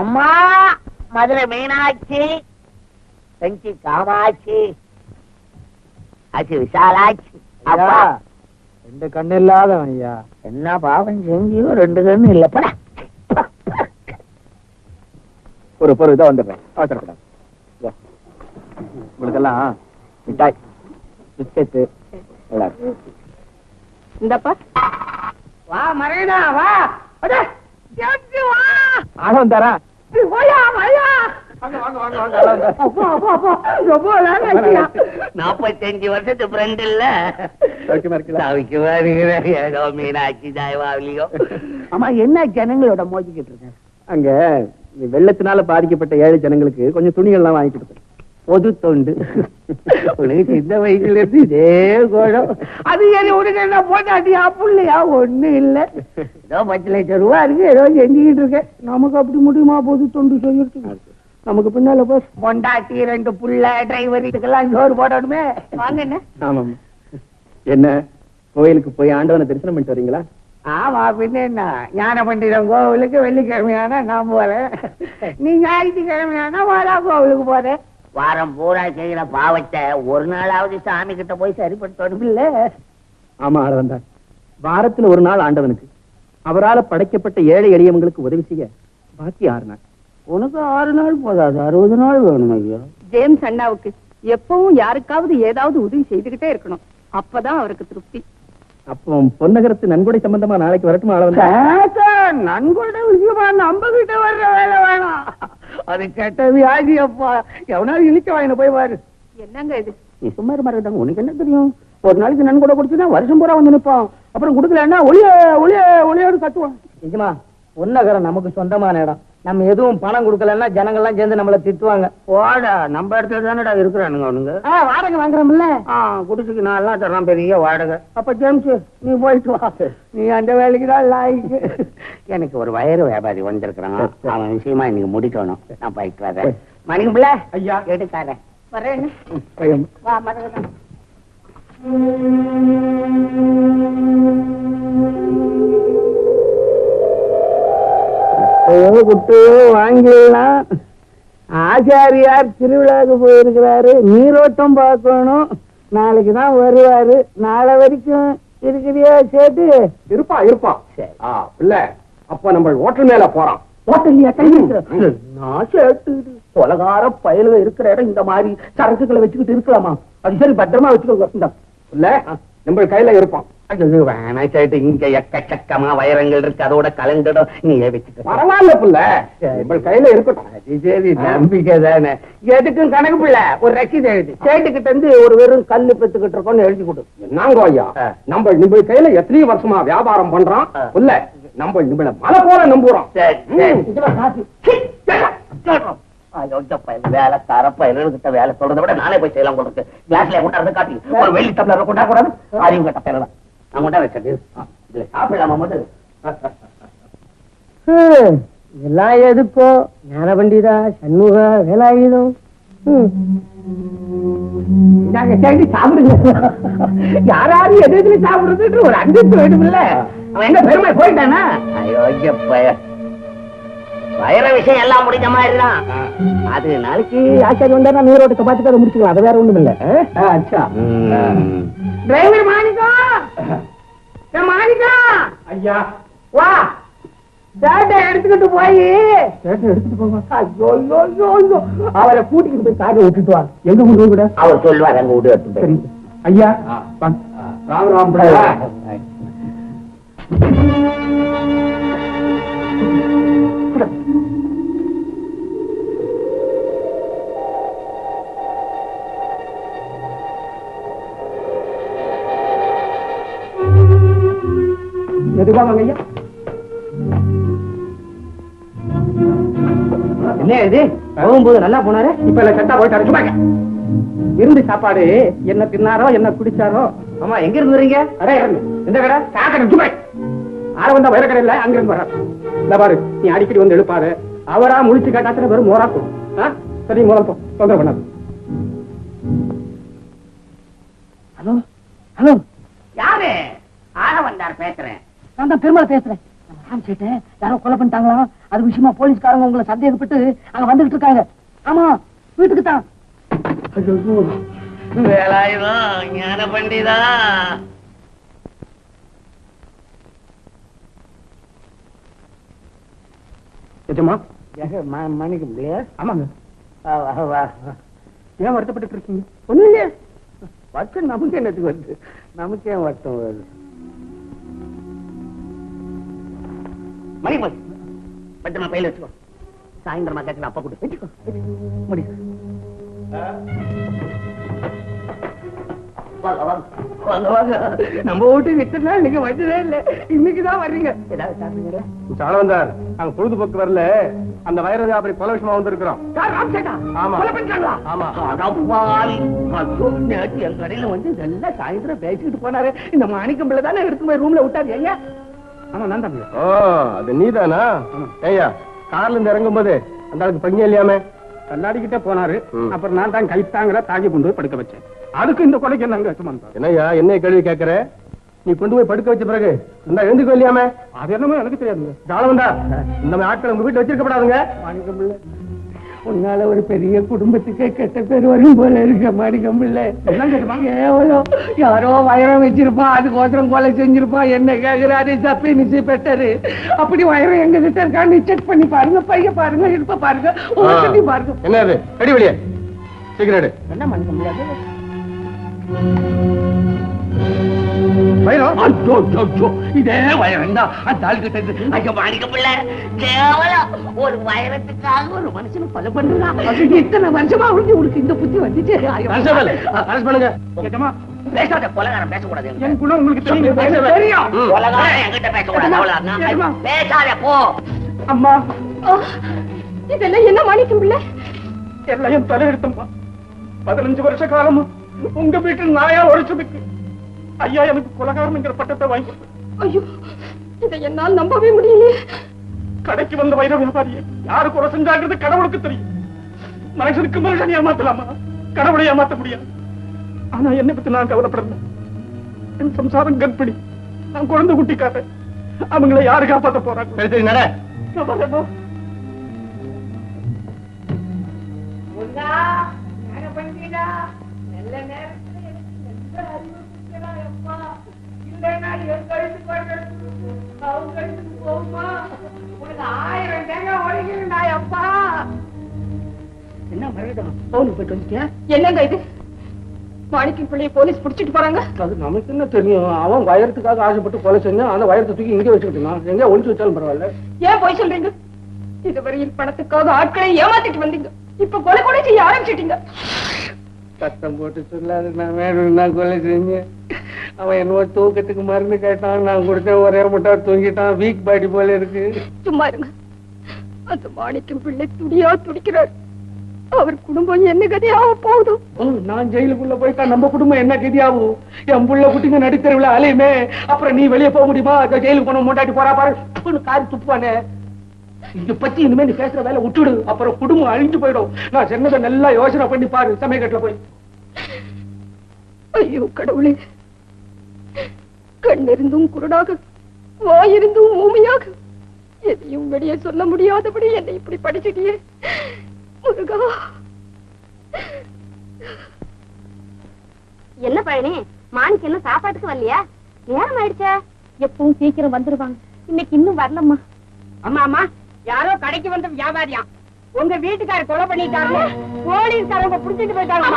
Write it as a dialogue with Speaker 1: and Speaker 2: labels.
Speaker 1: அம்மா மதுரை மீனாட்சி செஞ்சி காமாட்சி ஆச்சி விசாலாட்சி. அப்பா.
Speaker 2: ரெண்டு கண்ணு இல்லாதவன் ஐயா.
Speaker 1: என்ன பாவம் செஞ்சியோ ரெண்டு கண்ணு இல்ல. படா.
Speaker 2: ஒரு பொருள் இதான் வந்துடுறேன். அவசரப்படாது. உங்களுக்கெல்லாம் மிட்டாய் பிஸ்கெட்டு.
Speaker 3: இந்தப்பா.
Speaker 1: வா மறைடா வா. ரொம்ப நாளாச்சியா நாற்பத்தஞ்சு வருஷத்து ஃப்ரெண்ட் இல்ல. ஏதோ மீனாட்சி தாய்வாவிலியோ ஆமா என்ன ஜனங்களோட மோதிக்கிட்டு இருக்க?
Speaker 2: அங்க வெள்ளத்தினால பாதிக்கப்பட்ட ஏழை ஜனங்களுக்கு கொஞ்சம் துணிகள்லாம் வாங்கி கொடுத்தேன்
Speaker 1: பொது தொண்டு உனக்கு சின்ன வயசுல இருந்து இதே கோடம். அது ஏன் உனக்கு என்ன போட்டாட்டியா புள்ளையா? ஒண்ணு இல்ல. ஏதோ பத்து லட்சம் ரூபா இருக்கு ஏதோ செஞ்சுக்கிட்டு இருக்கேன். நமக்கு அப்படி முடியுமா பொது தொண்டு செய்யறதுக்கு? நமக்கு பின்னால போய் பொண்டாட்டி ரெண்டு புள்ள டிரைவர் இதுக்கெல்லாம் ஜோறு போடணுமே.
Speaker 3: வாங்க என்ன?
Speaker 2: ஆமாம். என்ன? கோயிலுக்கு போய் ஆண்டவனை தரிசனம் பண்ணிட்டு வரீங்களா?
Speaker 1: ஆமா பின்ன என்ன? ஞான பண்டிதம் கோவிலுக்கு வெள்ளிக்கிழமையானா நான் போறேன். நீ ஞாயிற்றுக்கிழமையானா வாரா கோவிலுக்கு போறேன். வாரம் பூரா செய்யற பாவத்தை ஒரு நாளாவது சாமி கிட்ட போய் சரிப்படுத்தணும் இல்ல?
Speaker 2: ஆமா ஆளவன் தான் வாரத்துல ஒரு நாள் ஆண்டவனுக்கு. அவரால படைக்கப்பட்ட ஏழை எளியவங்களுக்கு உதவி செய்ய பாக்கி ஆறு நாள்.
Speaker 1: உனக்கு ஆறு நாள் போதாது. அறுபது நாள் வேணும் ஐயா.
Speaker 3: ஜேம்ஸ் அண்ணாவுக்கு எப்பவும் யாருக்காவது ஏதாவது உதவி செய்துகிட்டே இருக்கணும். அப்பதான் அவருக்கு திருப்தி.
Speaker 2: அப்போ பொன்னகரத்து நன்கொடை சம்பந்தமா நாளைக்கு வரட்டுமா
Speaker 1: நன்கொண்ட விஷயமா நம்ம கிட்ட வர்ற வேலை வேணாம். அது கெட்ட வியாதி அப்பா. எவனாவது இழிச்ச வாங்கின போய் பாரு.
Speaker 3: என்னங்க இது?
Speaker 1: நீ சும்மா இருமா இருந்தாங்க. உனக்கு என்ன தெரியும்? ஒரு நாளைக்கு நன்கொடை கொடுத்தா வருஷம் பூரா வந்து நிப்பான். அப்புறம் கொடுக்கலன்னா ஒளிய ஒளிய ஒளியோடு கத்துவான்.
Speaker 4: நிஜமா பொன்னகரம் நமக்கு சொந்தமான இடம். நம்ம எதுவும் பணம் கொடுக்கலன்னா ஜனங்கள்லாம் சேர்ந்து நம்மள திட்டுவாங்க.
Speaker 1: வாடா நம்ம இடத்துல தானடா இருக்கிறானுங்க அவனுங்க.
Speaker 4: வாடகை வாங்குறோம்ல.
Speaker 1: ஆ குடிசுக்கு நான் எல்லாம் தர்றான் பெரிய வாடகை. அப்ப ஜேம்ஸ் நீ போயிட்டு வா. நீ அந்த வேலைக்கு தான் லாய்க்கு. எனக்கு ஒரு வயறு வியாபாரி வந்திருக்கிறான். அவன் விஷயமா இன்னைக்கு முடிக்கணும். நான் போயிட்டு வரேன். மணிக்கு பிள்ளை
Speaker 2: ஐயா.
Speaker 1: எடுக்காரேன்
Speaker 3: வரேன். வா மரகதம்
Speaker 4: குட்டு வாங்கிடலாம் ஆச்சாரியார் திருவிழாவுக்கு போயிருக்கிறாரு. நீரோட்டம் பார்க்கணும். நாளைக்கு தான் வருவாரு. நாளை வரைக்கும் இருக்கிறியா சேட்டு.
Speaker 2: இருப்பா இருப்பா. பிள்ளை அப்ப நம்ம ஹோட்டல் மேல போறோம்.
Speaker 1: கொலகார பயலுக இருக்கிற இடம் இந்த மாதிரி சரக்குகளை வச்சுக்கிட்டு இருக்கலாமா? அது சரி பத்திரமா வச்சுக்கோங்க.
Speaker 2: இல்ல நம்ம கையில இருப்போம்.
Speaker 1: வேணாம் சேட்டு இங்க எக்கச்சக்கமா வைரங்கள் இருக்கு அதோட கலந்துடும். நீ வச்சுக்க.
Speaker 2: பரவாயில்ல பிள்ளை. நம்ம கையில இருக்கட்டும்.
Speaker 1: சரி நம்பிக்கை தானே. எதுக்கும் கணக்கு பிள்ளை. ஒரு ரசீது எழுதி. சேட்டுக்கிட்ட இருந்து ஒரு வெறும் கல்லு பெத்துக்கிட்டு இருக்கோம்னு எழுதி கொடு.
Speaker 2: என்னங்கோ ஐயா. நம்ம நம்ம கையில எத்தனை வருஷமா வியாபாரம் பண்றோம். இல்ல நம்ம நம்மள மலை போல நம்புறோம்.
Speaker 1: வேலை தர பயில்கிட்ட வேலை சொல்றதை விட நானே போய் செய்யலாம் கொடுத்து கிளாஸ்ல கொண்டாந்து காட்டி. ஒரு வெள்ளி டம்ளர் கொண்டா கூடாது அறிவு கட்ட பயில நான் கொண்டா வச்சது. இதுல சாப்பிடலாமா முதல்
Speaker 4: ஹம், இதெல்லாம் எதுக்கோ? ஞான பண்டிதா சண்முகா வேலாயுதம். ஹம்.
Speaker 1: நாங்க சேர்ந்து சாப்பிடுங்க. யாராவது எது எதுல சாப்பிடுறதுன்னு ஒரு அந்தஸ்து வேணும் இல்ல அவன் என்ன பெருமை போயிட்டானா? ஐயோ வயிற விஷயம் எல்லாம் முடிஞ்ச மாதிரி தான் அது நாளைக்கு
Speaker 4: ஆச்சாரி வந்தா நான் நீரோட்டத்தை பார்த்துட்டு அதை முடிச்சுக்கலாம். அது வேற ஒண்ணும் இல்ல
Speaker 2: ஆ, அச்சா.
Speaker 1: டிரைவர் மாணிக்கா ஏ மாணிக்கா!
Speaker 2: ஐயா.
Speaker 1: வா. சேட்டை எடுத்துக்கிட்டு போய்.
Speaker 2: சேட்டை எடுத்துட்டு போங்க
Speaker 1: ஐயோ ஐயோ அவரை கூட்டிக்கிட்டு போய் காரை விட்டுட்டு வா.
Speaker 2: எங்க கொண்டு விட?
Speaker 1: அவர் சொல்லுவார் அங்க விடு எடுத்து
Speaker 2: சரி. ஐயா வாங்க. ராம் ராம் மெதுவா வாங்க ஐயா?
Speaker 4: என்ன இது? போகும்போது நல்லா போனாரு?
Speaker 2: இப்ப இல்ல சட்டா போயிட்டாரு சும்மா. விருந்து சாப்பாடு என்ன தின்னாரோ என்ன குடிச்சாரோ?
Speaker 4: ஆமா எங்க இருந்து வரீங்க?
Speaker 2: அரே இறங்கு. எந்த கடை? காக்கடை சும்மா. ஆள வந்தா வயிறு கடை இல்ல அங்க இருந்து வர இந்த பாரு நீ அடிக்கடி வந்து எழுப்பாரு. அவரா முழிச்சு கேட்டாச்சுன்னா வெறும் மோராக்கும்? சரி மூலம் போ. தொந்தரவு பண்ணாது.
Speaker 4: ஹலோ? ஹலோ?
Speaker 1: யாரு? ஆள வந்தார் பேசுறேன்.
Speaker 4: நான் தான் பெருமாள் பேசுறேன். ராம் சேட்டை. யாரோ கொலை பண்ணிட்டாங்களா? அது விஷயமா போலீஸ்காரங்க உங்களை சந்தேகப்பட்டு அங்க வந்துகிட்டு இருக்காங்க. ஆமா வீட்டுக்கு தான்.
Speaker 1: வேலாயுதம் ஞான பண்டிதா.
Speaker 2: ஆமாங்க.
Speaker 1: வா.
Speaker 2: ஏன் வருத்தப்பட்டு இருக்கீங்க?
Speaker 1: ஒண்ணும் இல்லையா. வருத்தம் நமக்கு என்னத்துக்கு வருது? நமக்கு ஏன் வருத்தம் வருது? மணி போய் பத்திரமா பையில வச்சுக்கோ. சாயந்தரமா கேட்கல அப்பா கூட வச்சுக்கோ வாங்க நம்ம இத்தனை நாள் நீங்க வந்ததே இல்ல. இன்னைக்குதான் வர்றீங்க. ஏதாவது சாப்பிடுங்களா
Speaker 2: நாங்க பொழுதுபோக்கு வரல. அந்த வைர வியாபாரி கொலை விஷயமா வந்திருக்கிறோம்.
Speaker 1: என் கடையில வந்து நல்லா சாயந்தரம் பேசிக்கிட்டு போனாரு. இந்த மாணிக்கம் பிள்ளை தானே எடுத்து போய் ரூம்ல விட்டாரு ஐயா?
Speaker 2: ஆமா நான் தம்பி ஓ அது நீதானா? ஏய்யா கார்ல இருந்து இறங்கும் போது அந்த ஆளுக்கு பிரஜை இல்லையாமே? கண்ணாடிக்கிட்டே போனாரு. அப்புறம் நான் தான் கைத்தாங்கிற தாங்கி கொண்டு போய் படுக்க வச்சேன். அதுக்கு இந்த கொலைக்கு என்ன சுமந்தா
Speaker 5: என்னய்யா என்ன கேள்வி கேட்கற நீ கொண்டு போய் படுக்க வச்ச பிறகு இந்த எழுந்துக்கோ இல்லையாமே?
Speaker 2: அது என்னமோ எனக்கு தெரியாதுங்க.
Speaker 5: ஜாலவந்தா இந்த மாதிரி ஆட்கள் உங்க வீட்டுல வச்சிருக்கப்படாதுங்க
Speaker 1: உன்னால ஒரு பெரிய குடும்பத்துக்கே கெட்ட பேர் வரும் போல இருக்க மாணிக்கம் பிள்ளை கேவலம் யாரோ வயரம் வச்சிருப்பான் அதுக்கோசரம் கொலை செஞ்சிருப்பான் என்ன கேக்குறாரு தப்பி நிச்சய பெட்டரு. அப்படி வயரம் எங்க கிட்ட இருக்கான்னு செக் பண்ணி பாருங்க பைய பாருங்க இருப்ப பாருங்க பாருங்க.
Speaker 5: என்ன அது கடி வெளியே சீக்கிரம்.
Speaker 1: என்ன மாணிக்கம் பிள்ளை
Speaker 5: வைரம்
Speaker 1: இதே வயரம் தான் அந்த இருந்து ஐயோ மாணிக்க பிள்ளை கேவலம். ஒரு வயரத்துக்காக ஒரு மனுஷனை கொலை பண்றா. இத்தனை வருஷமா அவளுக்கு உனக்கு இந்த புத்தி வந்துச்சு?
Speaker 5: பண்ணுங்க
Speaker 1: பேசாத பேசக்கூடாது.
Speaker 2: என் குணம் உங்களுக்கு தெரியும்.
Speaker 1: என்கிட்ட பேசக்கூடாது? பேசாத போ.
Speaker 2: அம்மா.
Speaker 3: இதெல்லாம் என்ன மாணிக்கம் பிள்ளை?
Speaker 2: எல்லாம் என் தலையெடுத்தம்மா பதினஞ்சு வருஷ காலமா உங்க வீட்டில் நாயா உழைச்சதுக்கு ஐயா எனக்கு கொலகாரனுங்கிற பட்டத்தை வாங்கி.
Speaker 3: ஐயோ இதை என்னால் நம்பவே முடியலையே.
Speaker 2: கடைக்கு வந்த வைர வியாபாரியை யாரு கொலை செஞ்சாங்கிறது கடவுளுக்கு தெரியும். மனுஷனுக்கு மனுஷன் ஏமாத்தலாமா? கடவுளை ஏமாத்த முடியாது. ஆனா என்னை பத்தி நான் கவலைப்படல. என் சம்சாரம் கர்ப்பிணி. நான் குழந்தை குட்டிக்காரன். அவங்கள யாரு காப்பாத்த போறாங்க?
Speaker 5: சரி சரி நட.
Speaker 2: நான் வரேம்மா.
Speaker 1: போயிட்டு வந்துட்டியா?
Speaker 3: என்னங்க இது? மாணிக்கம் பிள்ளைய போலீஸ் புடிச்சிட்டு போறாங்க?
Speaker 2: அது நமக்கு என்ன தெரியும்? அவன் வயரத்துக்காக ஆசைப்பட்டு கொலை செஞ்சான். அந்த வயரத்தை தூக்கி இங்கே வச்சுக்கிட்டான் எங்க ஒளிச்சு வச்சாலும் பரவாயில்ல.
Speaker 3: ஏன் போய் சொல்றீங்க? இதுவரையில் பணத்துக்காக ஆட்களை ஏமாத்திட்டு வந்தீங்க. இப்ப கொலை கொலை செய்ய ஆரம்பிச்சிட்டீங்க.
Speaker 1: சத்தம் போட்டு சொல்லாது நான் வேணும் நான் கொலை செஞ்சேன். அவன் என்னவோ தூக்கத்துக்கு மருந்து கேட்டான். நான் கொடுத்தேன் ஒரே முட்டா தூங்கிட்டான். வீக் பாடி போல இருக்கு.
Speaker 3: சும்மா இருங்க. அந்த மாணிக்கம் பிள்ளை துடியா துடிக்கிறார். அவர் குடும்பம் என்ன கதையாக போகுது?
Speaker 1: நான் ஜெயிலுக்குள்ள போயிட்டா நம்ம குடும்பம் என்ன கதியாகும்? என் புள்ள குட்டிங்க நடுத்தருவுல அலையுமே அப்புறம் நீ வெளியே போக முடியுமா? ஜெயிலுக்கு போன மூட்டாட்டி போறா பாரு. காரி துப்புவானே. இத பத்தி இனிமே நீ பேசுற வேலை விட்டுடு. அப்புறம் குடும்பம் அழிஞ்சு போயிடும். நான் சொன்னதை நல்லா யோசனை பண்ணி பாரு. சமயக்கட்டுல போய்.
Speaker 3: ஐயோ கடவுளே. கண்ணிருந்தும் குருடாக வாயிருந்தும் ஊமையாக. எதையும் வெளியே சொல்ல முடியாதபடி என்னை இப்படி படிச்சிட்டியே. முருகா.
Speaker 6: என்ன பழனி மாணிக்கு என்ன சாப்பாட்டுக்கு வரலையா? நேரம் ஆயிடுச்சே. எப்பவும் சீக்கிரம் வந்துருவாங்க. இன்னைக்கு இன்னும் வரலம்மா.
Speaker 4: அம்மா அம்மா யாரோ கடைக்கு வந்த வியாபாரியா உங்க வீட்டுக்கார கொலை பண்ணிட்டாரு போலீஸ்காரங்க புடிச்சிட்டு போயிட்டாங்க